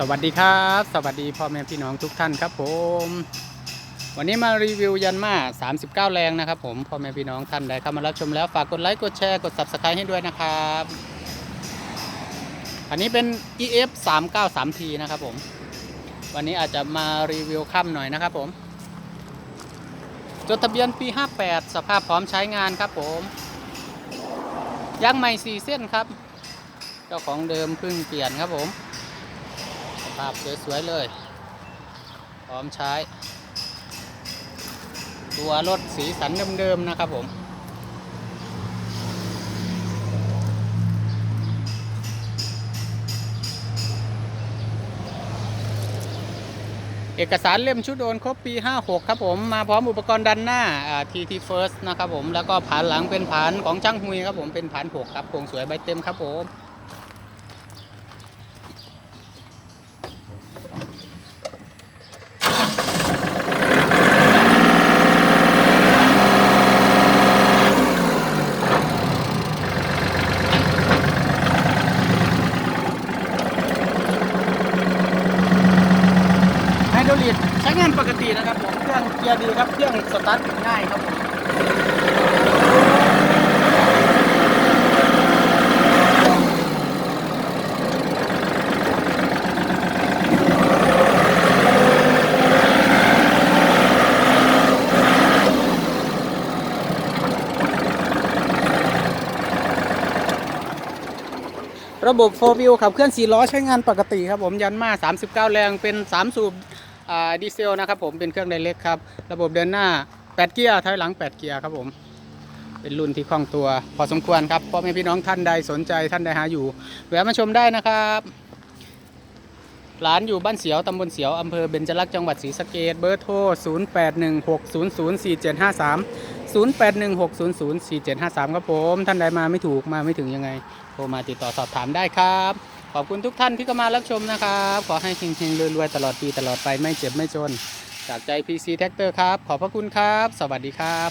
สวัสดีครับ สวัสดีพ่อแม่พี่น้องทุกท่านครับผม วันนี้มารีวิวยันมา39 แรงนะครับผมพ่อแม่พี่น้องท่านใดเข้ามารับชมแล้วฝากกดไลค์กดแชร์กด subscribe ให้ด้วยนะครับ อันนี้เป็น EF 393T นะครับผม วันนี้อาจจะมารีวิวค่ำหน่อยนะครับผม จดทะเบียนปี 58 สภาพพร้อมใช้งานครับผมยางใหม่4เส้นครับ เจ้าของเดิมเพิ่งเปลี่ยนครับผม ภาพสวย ๆ เลย พร้อมใช้ ตัวรถสีสันเดิม ๆ นะครับผมเอกสารเล่มชุดโอนครบปี 56 ครับผม มาพร้อมอุปกรณ์ดันหน้าอ่า TT First นะครับผม แล้วก็ผานหลังเป็นผานของช่างหุยครับผมเป็นผาน 6 ครับโครงสวยใบเต็มครับผม ลิกใช้งานปกตินะครับผมเครื่องเกียร์ดีครับเครื่องสตาร์ทง่ายครับผมระบบ 4 wheel ขับเคลื่อน 4 ล้อใช้งานปกติครับผมยันมา 39 แรงเป็น 3 สูบ ดีเซลนะครับผมเป็นเครื่องไดเล็กครับ ระบบเดินหน้า 8 เกียร์ถอยหลัง 8 เกียร์ครับผมเป็นรุ่นที่คล่องตัว พอสมควรครับพ่อแม่พี่น้องท่านใดสนใจท่านใดหาอยู่แวะมาชมได้นะครับร้านอยู่บ้านเสียวตำบลเสียวอำเภอเบญจลักษณ์จังหวัดศรีสะเกดเบอร์โทร 0816004753 0816004753 ครับผม ท่านใดมาไม่ถูกมาไม่ถึงยังไง โทรมาติดต่อสอบถามได้ครับ ขอบคุณทุกท่านที่เข้ามารับชมนะครับ ขอให้เฮงๆรวยๆตลอดปีตลอดไปไม่เจ็บไม่จน จากใจ PC Tractor ครับ ขอบพระคุณครับ สวัสดีครับ